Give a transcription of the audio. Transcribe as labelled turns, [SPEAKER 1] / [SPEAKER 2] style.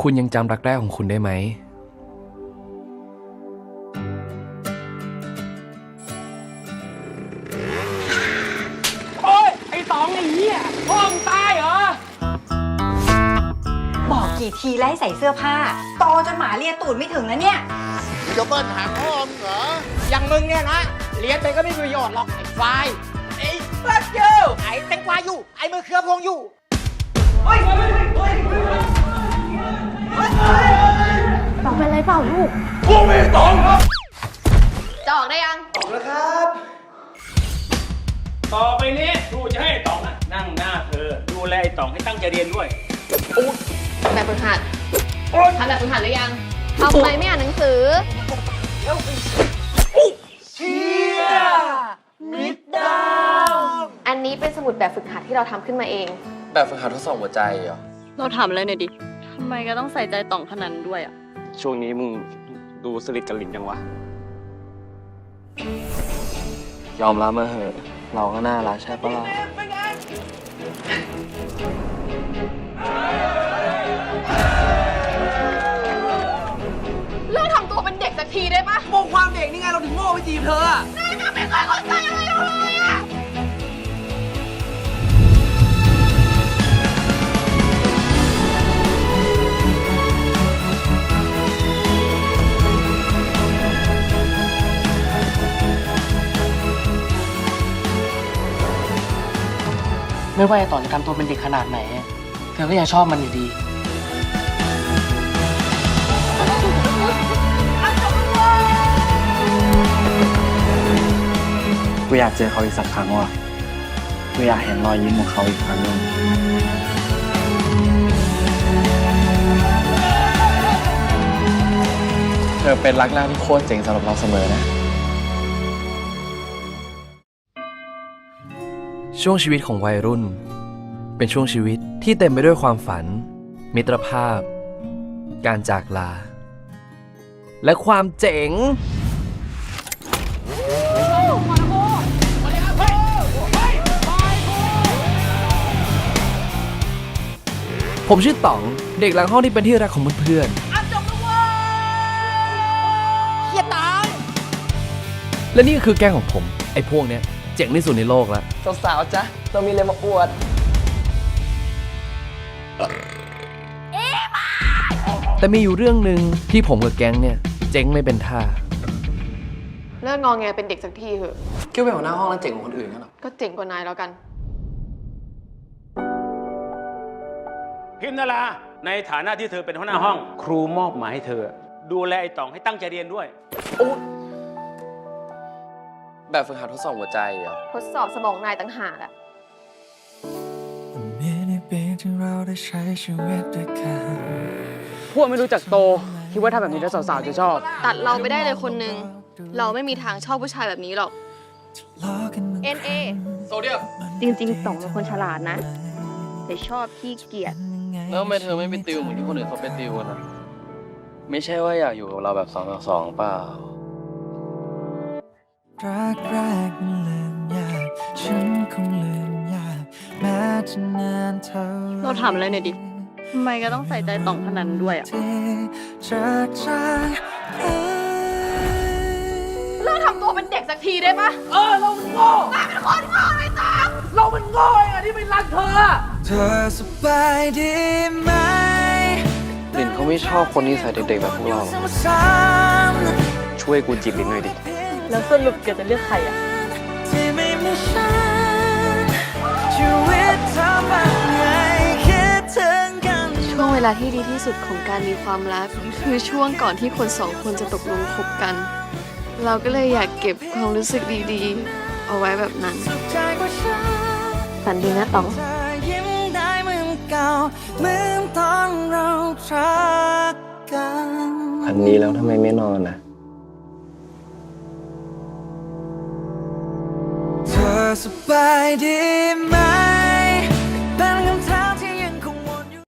[SPEAKER 1] คุณยังจำรักแรกของคุณได้ไหม
[SPEAKER 2] โอ้ยไอ้สองไอ้เหี้ยพ่อมึงตายเหรอ
[SPEAKER 3] บอกกี่ทีแล้วให้ใส่เสื้อผ้า โตจนหมาเลียตูดไม่ถึงแล้วเนี่ย
[SPEAKER 4] มึงจะเบิ้ลหางพ่อมึงเหรอ
[SPEAKER 2] อย่างมึงเนี่ยนะ เรียนไปก็ไม่มีประโยชน์หรอกไอ้ควายไอ้ฟักยูไอ้แตงกวาอยู่ ไอ้มือเครือพวงอยู่
[SPEAKER 5] ตองเป็นไรเปล่าลูกจะออกได้ยัง
[SPEAKER 6] ตอ
[SPEAKER 5] งแล้วครับ
[SPEAKER 6] ต่อไปนี้ครูจะให้ไอ้ตองอะนั่งหน้าเธอ ดูแลไอ้ตองให้ตั้งใจเรียนด้วย
[SPEAKER 5] แบบฝึกหัดทำแบบฝึกหัดหรือยังทำไมไม่อ่านหนังสือ เชียมิดดาวอันนี้เป็นสมุดแบบฝึกหัดที่เราทำขึ้นมาเอง
[SPEAKER 1] แบบฝึกหัดทดสอบหัวใจเหรอ
[SPEAKER 7] เราถามอะไรหน่อยดิ ทำไมก็ต้องใส่ใจต่องขนาดนั้นด้วยอะ
[SPEAKER 6] ช่วงนี้มึงดูสลิดกับหลินจังวะ
[SPEAKER 1] ยอมรับมาเหอะ เราก็น่ารักใช่ปะล่ะ
[SPEAKER 5] เลิกทำตัวเป็นเด็กสักทีได้ปะ
[SPEAKER 2] โมความเด็กนี่ไงเราถึงโง่ไปจีบเธออะ
[SPEAKER 5] ไม่เคยเข้าใจอะไรเลยอะ
[SPEAKER 8] ไม่ว่าไอ้ต่อจะทำตัวเป็นเด็กขนาดไหน เธอก็ยังชอบมันอยู่ดี
[SPEAKER 1] กูอยากเจอเขาอีกสักครั้งว่ะ กูอยากเห็นรอยยิ้มของเขาอีกครั้งหนึงเธอเป็นรักแรกที่โคตรเจ๋งสำหรับเราเสมอนะ ช่วงชีวิตของวัยรุ่น เป็นช่วงชีวิตที่เต็มไปด้วยความฝัน มิตรภาพ การจากลา และความเจ๋ง ผมชื่อต๋อง เด็กหลังห้องที่เป็นที่รักของเพื่อนๆและนี่ก็คือแก๊งของผม ไอ้พวกเนี้ย เจ๋งที่สุดในโลกแล้ว
[SPEAKER 8] สาวๆจ๊ะเรามีอะไรมาอวด
[SPEAKER 1] แต่มีอยู่เรื่องหนึ่งที่ผมกับแก๊งเนี่ย เจ๊งไม่เป็นท่า
[SPEAKER 5] เลิกงองแงเป็นเด็กสักทีเถอะ
[SPEAKER 8] คิดว่าเป็นหัวหน้าห้องแล้วเจ๋งกว่าคนอื่นกันหรอ
[SPEAKER 5] ก็เจ๋งกว่านายแล้วกัน
[SPEAKER 6] พิมนาราในฐานะที่เธอเป็นหัวหน้าห้อง ครูมอบหมายให้เธอ ดูแลไอ้ต๋องให้ตั้งใจเรียนด้วย
[SPEAKER 1] แบบฝึกหัดทดสอบหัวใจเหรอ
[SPEAKER 5] ทดสอบสมองนายต่างหากอะ
[SPEAKER 9] ไม่ได้เป็นที่เราได้ใช้ชีวิตด้วยกัน
[SPEAKER 8] พวกไม่รู้จักโต คิดว่าถ้าแบบนี้แล้วสาวๆจะชอบ
[SPEAKER 7] ตัดเราไปได้เลยคนนึงเราไม่มีทางชอบผู้ชายแบบนี้หรอก
[SPEAKER 9] ล้อกันมัน
[SPEAKER 5] NA
[SPEAKER 1] โซเดียม
[SPEAKER 7] จริงๆต่องเป็นคนฉลาดนะ แต่ชอบขี้เกียจ
[SPEAKER 1] แล้วทำไมเธอไม่ไปติวเหมือนที่คนอื่นเขาไปติวกันอะไม่ใช่ว่าอยากอยู่กับเราแบบสองต่อสองเปล่า
[SPEAKER 9] รักแรกมันลืมยาก ฉันคงลืมยากแม้จะนานเท่าไห
[SPEAKER 7] เราถามอะไรหน่อยดิทำไมก็ต้องใส่ใจต่องขนาดนั้นด้วยอะ
[SPEAKER 9] ที่จะจากไป
[SPEAKER 5] เลิกทำตัวเป็นเด็กสักทีได้ปะ
[SPEAKER 2] เออเรามันโง่นายเป็นคนโง่ไอ้ตามเรามันโง่เองอะที่ไม่รักเธออะ
[SPEAKER 9] เธอสบายดีไหม
[SPEAKER 1] ลินเขาไม่ชอบคนที่ใส่เด็กๆแบบพวกเรา
[SPEAKER 9] ซ้ำ
[SPEAKER 6] ช่วยกูจีบหลินหน่อยดิ
[SPEAKER 7] แล้วสรุปแกจะเลือกใครอะ
[SPEAKER 9] ๆที่ไม่มีฉันชีวิตทำอะไรคิดถึงกัน
[SPEAKER 7] ช่วงเวลาที่ดีที่สุดของการมีความรัก คือช่วงก่อนที่คนสองคนจะตกลงคบกัน เราก็เลยอยากเก็บความรู้สึกดีๆ เอาไว้แบบนั้น
[SPEAKER 9] ใจกว่าฉัน
[SPEAKER 7] ฝันดีนะต๋อง
[SPEAKER 9] เธอยิ้มได้เหมือนเก่าเหมือนตอนเรารักกัน
[SPEAKER 1] อันนี้แล้วทำไมไม่นอนนะ
[SPEAKER 9] sou Pai demais.